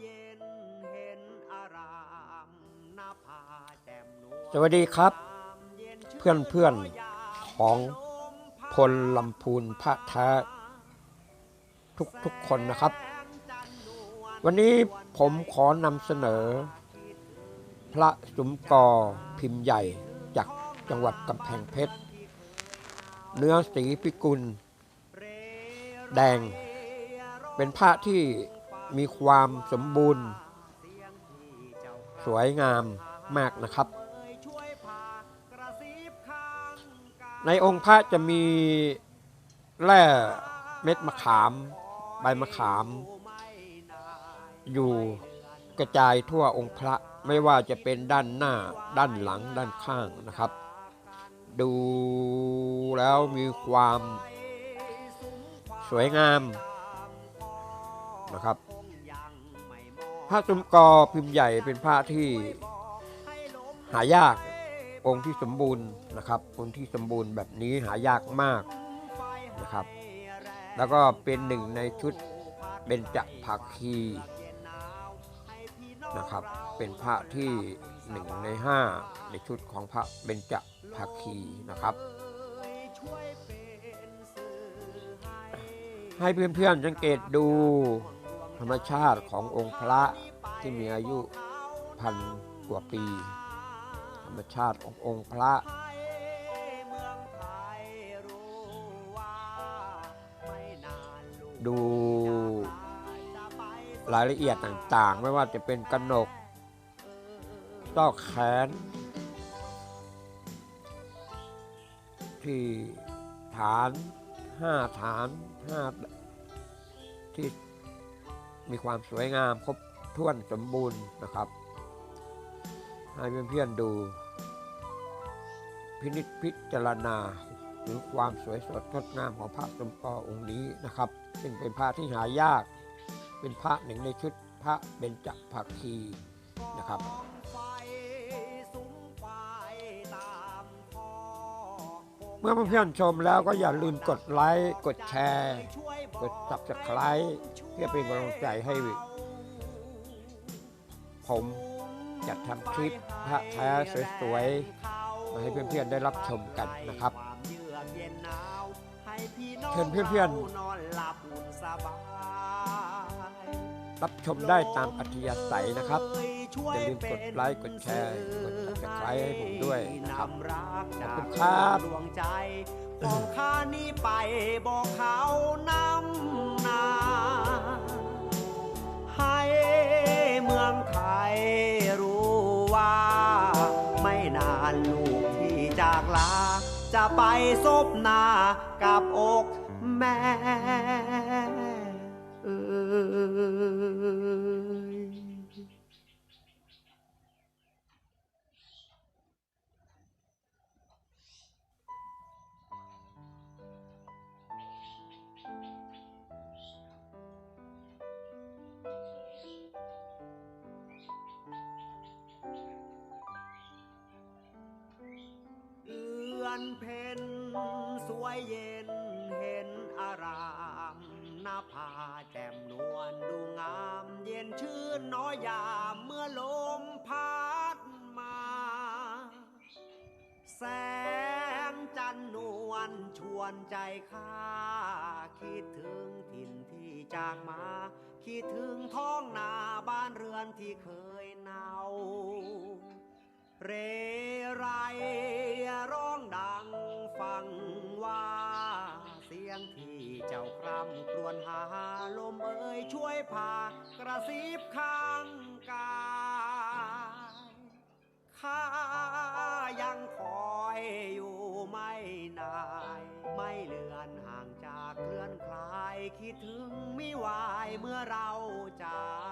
เพ็ญสวยเย็นเห็นอารามหน้าผาแจ่มนวลสวัสดีครับ เพื่อนเพื่อนๆของพลลำพูนพระแท้ทุกทุกๆคนนะครับ วันนี้ผมขอนำเสนอ พระสุมกอพิมพ์ใหญ่จากจังหวัดกำแพงเพชร เนื้อสีพิกุล แดง เป็นพระที่ มีความสมบูรณ์ สวยงามมากนะครับ ในองค์พระจะมีแร่เม็ดมะขาม ใบมะขาม อยู่กระจายทั่วองค์พระไม่ว่าจะเป็นด้านหน้าด้านหลังด้านข้างนะครับ ดูแล้วมีความสวยงามนะครับ ระจุมกอพิมพ์ใหญ่เป็นพระที่หายากองค์ที่สมบูรณ์นะครับ องค์ที่สมบูรณ์แบบนี้หายากมากนะครับ แล้วก็เป็นหนึ่งในชุดเบญจภาคีนะครับ เป็นพระที่หนึ่งในห้าในชุดของพระเบญจภาคีนะครับ ให้เพื่อนๆสังเกตดู ธรรมชาติขององค์พระที่มีอายุพันกว่าปี ธรรมชาติขององค์พระดูรายละเอียดต่างๆ ไม่ว่าจะเป็นกระหนกซอกแขน ที่ฐานห้าฐานห้าที่ มีความสวยงามครบถ้วนสมบูรณ์นะครับ ให้เพื่อนๆดู พินิจพิจารณาถึงความสวยสดงดงามของพระสมปอองค์นี้นะครับ ซึ่งเป็นพระที่หายาก เป็นพระหนึ่งในชุดพระเบญจภาคีนะครับ เมื่อเพื่อนๆชมแล้วก็อย่าลืมกดไลค์ กดแชร์ กด subscribe เพื่อเป็นกำลังใจให้ ผมจัดทำคลิปพระแท้สวยๆมาให้เพื่อนๆได้รับชมกันนะครับเชิญเพื่อนๆรับชมได้ตามอัธยาศัยนะครับ อย่าลืมกดไลค์กดแชร์กด subscribe ให้ผมด้วยนะครับขอบคุณครับดวงใจของข้านี้ไปบอกเขานำนาให้เมืองไทยรู้ว่า ไม่นานลูกที่จากลา จะไปซบหน้ากับอกแม่ เพ็ญสวยเย็นเห็นอารามหน้าผาแจ่มนวลดูงาม เย็นชื่นน้อยยามเมื่อลมพัดมา แสงจันนวลชวนใจข้า คิดถึงถิ่นที่จากมา คิดถึงท้องนาบ้านเรือนที่เคยเนาเรไรร้อง ฟังว่าเสียงที่เจ้าคร่ำครวญหาลมเอ่ยช่วยพากระซิบข้างกายข้ายังคอยอยู่ไม่นาย ไม่เลือนห่างจากเคลื่อนคลายคิดถึงไมิวายเมื่อเราจาก